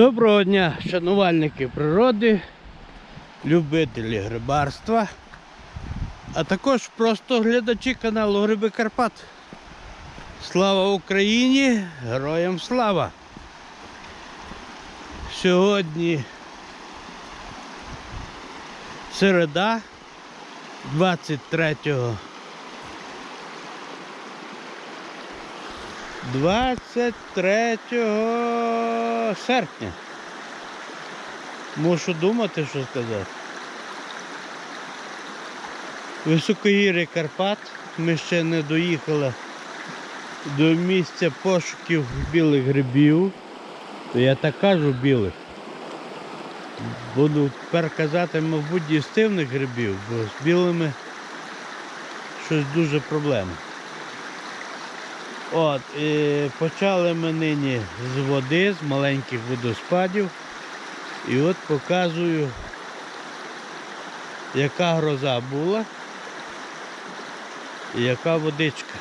Доброго дня, шанувальники природи, любителі грибарства, а також просто глядачі каналу Гриби Карпат. Слава Україні! Героям слава! Сьогодні середа 23 23 серпня. Мушу думати, що сказати. Високогір'я Карпат. Ми ще не доїхали до місця пошуків білих грибів. Я так кажу білих. Буду тепер казати, мабуть, дістивних грибів, бо з білими щось дуже проблема. От, і почали ми нині з води, з маленьких водоспадів. І от показую, яка гроза була і яка водичка.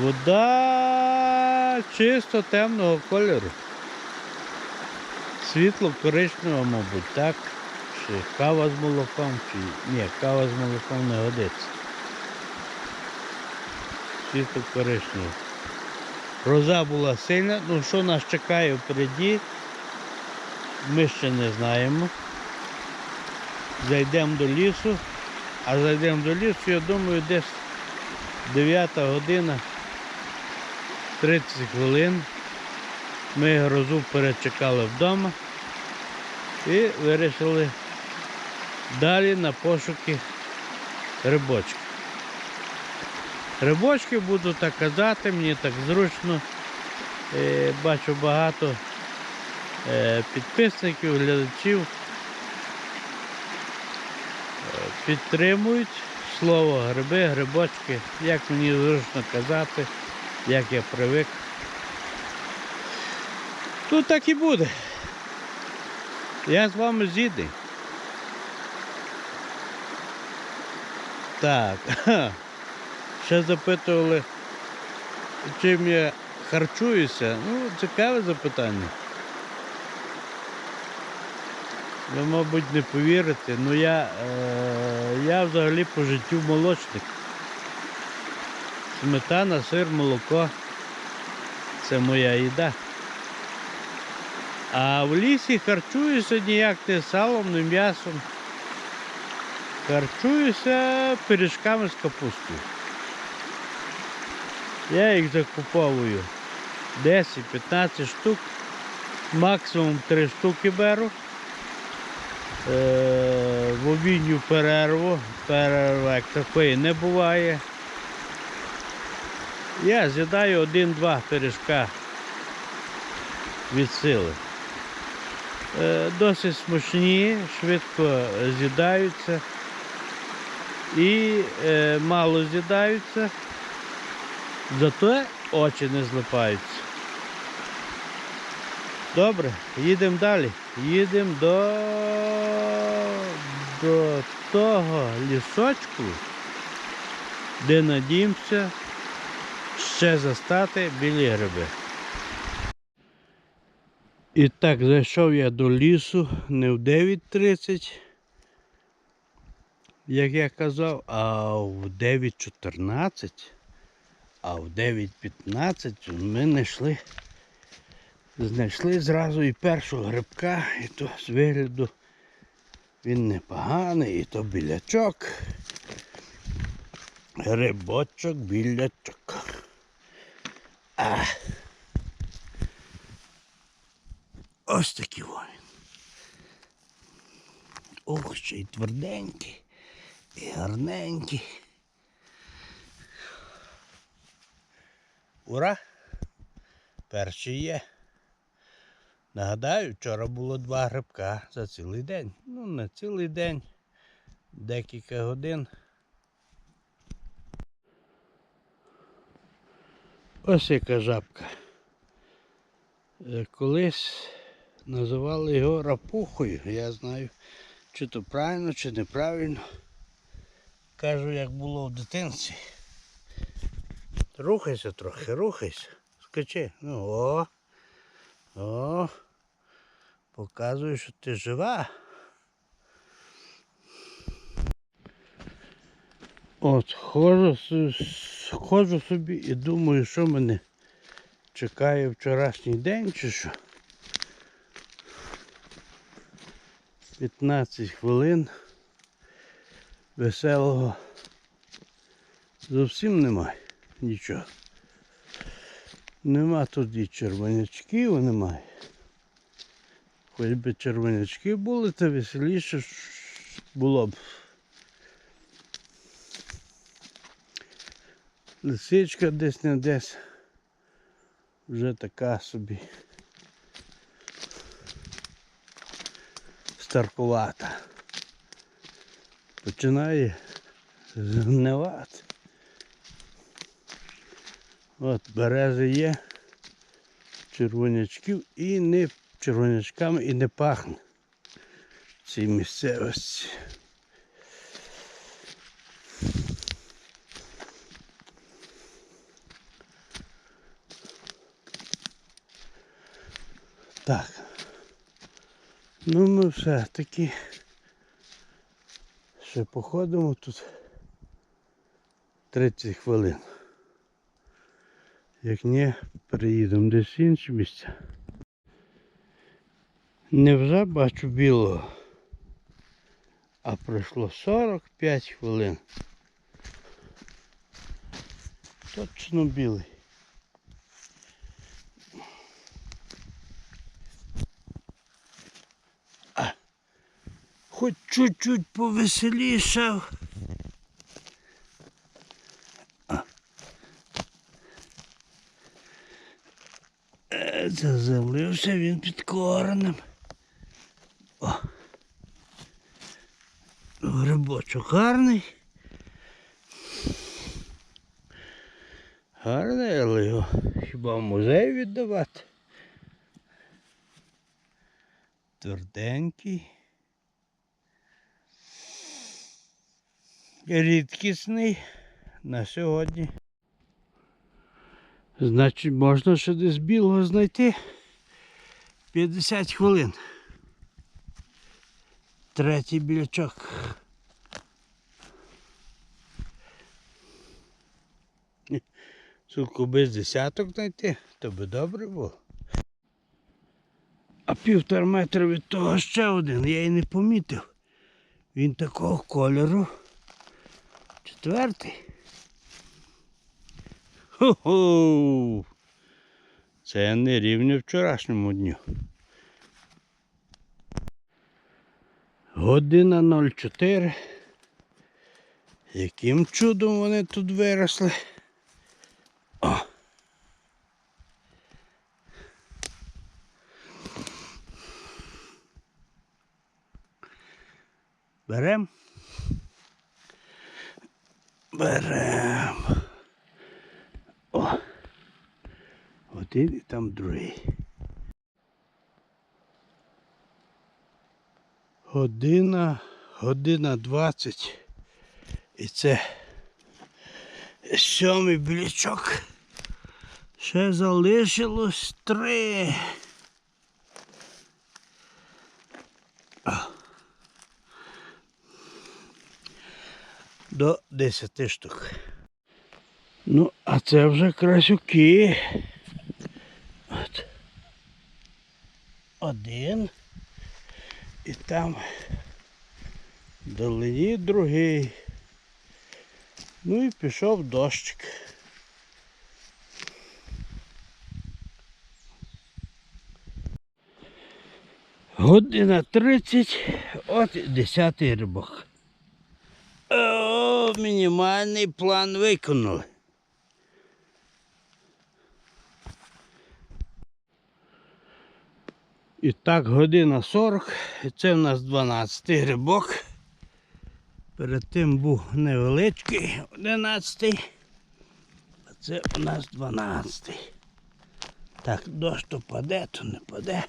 Вода чисто темного кольору. Світло коричневого, мабуть, так? Чи кава з молоком, чи ні, кава з молоком не годиться. Світло коричневе. Гроза була сильна, ну що нас чекає впереді, ми ще не знаємо. Зайдемо до лісу, а зайдемо до лісу, я думаю, десь 9 година 30 хвилин. Ми грозу перечекали вдома і вирішили далі на пошуки рибочки. Рибочки буду так казати, мені так зручно. Е, Бачу багато е, підписників, глядачів е, підтримують слово гриби, грибочки, як мені зручно казати, як я привик. Тут так і буде. Я з вами згідний. Так. Ще запитували, чим я харчуюся. Ну, цікаве запитання. Ви, мабуть, не повірите, але я, е, я взагалі по життю молочник. Сметана, сир, молоко. Це моя їда. А в лісі харчуюся ніяк не салом, не м'ясом. Харчуюся пиріжками з капустою. Я їх закуповую 10-15 штук, максимум 3 штуки беру. Е, в обідню перерву, перерва як такої не буває. Я з'їдаю один-два пиріжка від сили. Е, досить смачні, швидко з'їдаються і е, мало з'їдаються, зато очі не злипаються. Добре, їдемо далі. Їдемо до, до того лісочку, де надіємося ще застати білі гриби. І так, зайшов я до лісу не в 9.30, як я казав, а в 9.14, а в 9.15 ми знайшли, знайшли зразу і першого грибка, і то з вигляду він непоганий, і то білячок. Грибочок, білячок. А. Ось такий він. Ох, ще й тверденький, і гарненький. Ура! Перший є. Нагадаю, вчора було два грибка за цілий день. Ну, не цілий день, декілька годин. Ось яка жабка. Е, Колись називали його рапухою. Я знаю, чи то правильно, чи неправильно. Кажу, як було в дитинстві. Рухайся трохи, рухайся. Скачи. Ну о. О. Показує, що ти жива. От, ходжу, ходжу собі і думаю, що мене чекає вчорашній день чи що. 15 хвилин веселого зовсім немає нічого. Нема тут і червонячків немає. Хоч би червонячки були, то веселіше було б. Лисичка десь не десь. Вже така собі. Старкувата. Починає згнивати. От берези є, червонячків і не червонячками і не пахне в цій місцевості. Так. Ну ми все-таки ще походимо тут 30 хвилин. Як ні, переїдемо десь в інші місця. Невже бачу білого, а пройшло 45 хвилин. Точно білий. Хоч чуть-чуть повеселішав. Е, Заземлився він під коренем. О. Грибочок гарний. Гарний, але його хіба в музей віддавати. Тверденький. Рідкісний на сьогодні. Значить, можна ще десь білого знайти 50 хвилин. Третій білячок. Суку без десяток знайти, то би добре було. А півтора метра від того ще один, я і не помітив. Він такого кольору. Четвертий. Хо-хо! Це не рівня вчорашньому дню. Година 04. Яким чудом вони тут виросли? О. Берем? Берем. О. Один і там другий. Година, година двадцять. І це сьомий білячок. Ще залишилось три. До десяти штук. Ну, а це вже красюки. От. Один. І там долині другий. Ну і пішов дощик. Година 30, от і 10 рибок. Мінімальний план виконали. І так, година 40, і це в нас 12 грибок. Перед тим був невеличкий 11. А це у нас 12. Так, дощ то паде, то не паде.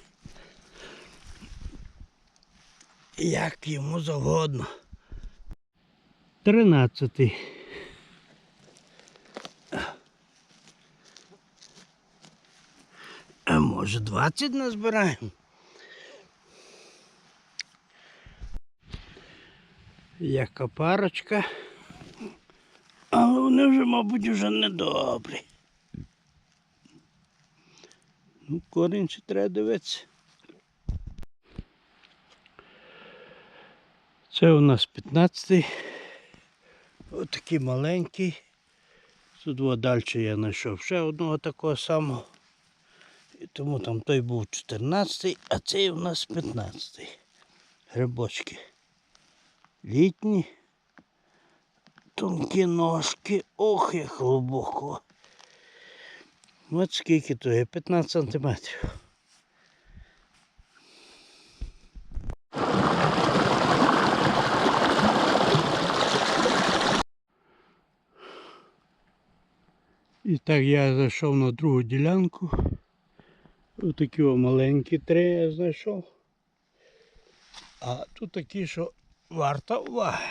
Як йому завгодно тринадцятий. А може 20 назбираємо? Яка парочка. Але вони вже, мабуть, вже недобрі. Ну, корінь ще треба дивитися. Це у нас 15. Отакий маленький. Тут далі я знайшов ще одного такого самого. І тому там той був 14-й, а цей у нас 15-й. Грибочки. Літні. Тонкі ножки. Ох, як глибоко. От скільки то є? 15 сантиметрів. І так я зайшов на другу ділянку. Отакі о маленькі три я знайшов. А тут такі, що варта уваги.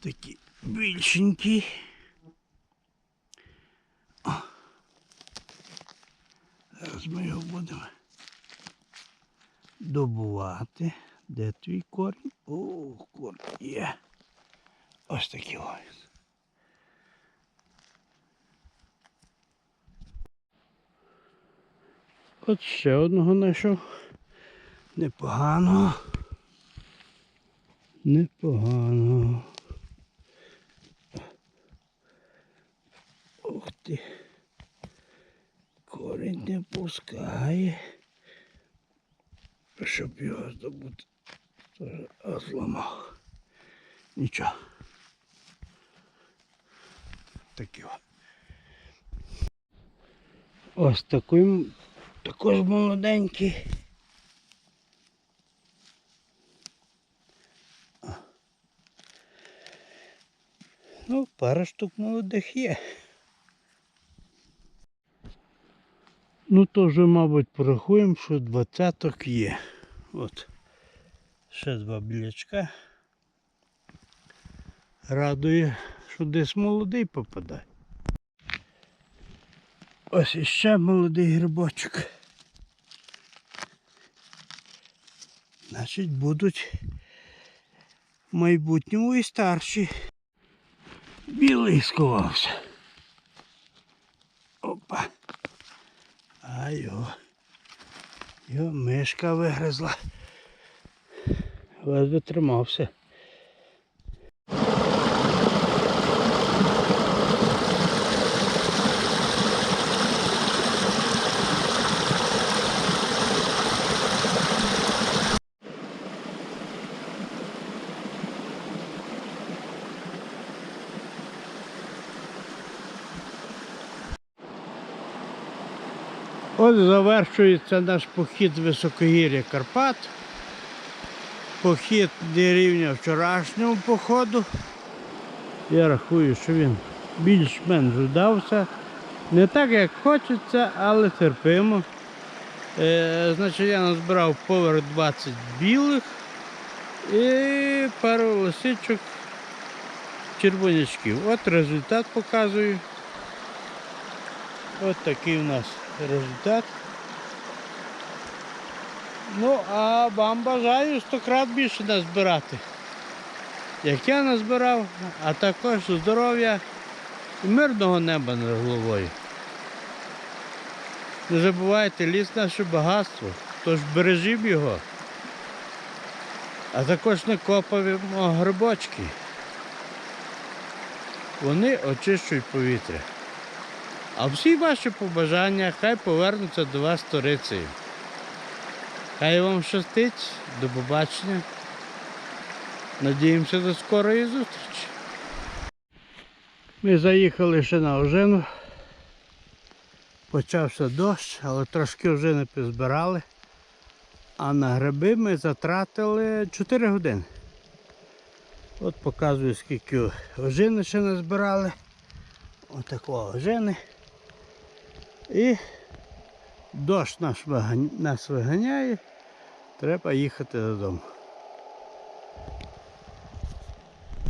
Такі більшенькі. О. Зараз ми його будемо добувати. Де твій корінь? О, корінь є. Ось такий ось. От ще одного знайшов. Непогано. Непогано. Ух ти. Корінь не пускає. Щоб його здобути. Тоже зламав. Нічого. Такі. Ось такий також молоденький. Ну, пара штук молодих є. Ну, то вже, мабуть, порахуємо, що двадцяток є. От. Ще два білячка. Радує, що десь молодий попадає. Ось іще молодий грибочок. Значить, будуть в майбутньому і старші. Білий сховався. Опа. А його. Його мишка вигризла. Ледве тримався. От завершується наш похід високогір'я Карпат. Похід не рівня вчорашнього походу. Я рахую, що він більш-менш вдався. Не так, як хочеться, але терпимо. Е, значить, я назбирав поверх 20 білих і пару лисичок червонячків. От результат показую. От такий у нас результат. Ну, а вам бажаю 100 крат більше назбирати. Як я назбирав, а також здоров'я і мирного неба над головою. Не забувайте, ліс наше багатство, тож бережімо його. А також не копаємо грибочки. Вони очищують повітря. А всі ваші побажання хай повернуться до вас сторицею. Хай вам щастить, до побачення. Надіємося до скорої зустрічі. Ми заїхали ще на ожину. Почався дощ, але трошки вже не позбирали. А на гриби ми затратили 4 години. От показую, скільки ожини ще не збирали. Отакого ожини. І дощ нас виганяє. Треба їхати додому.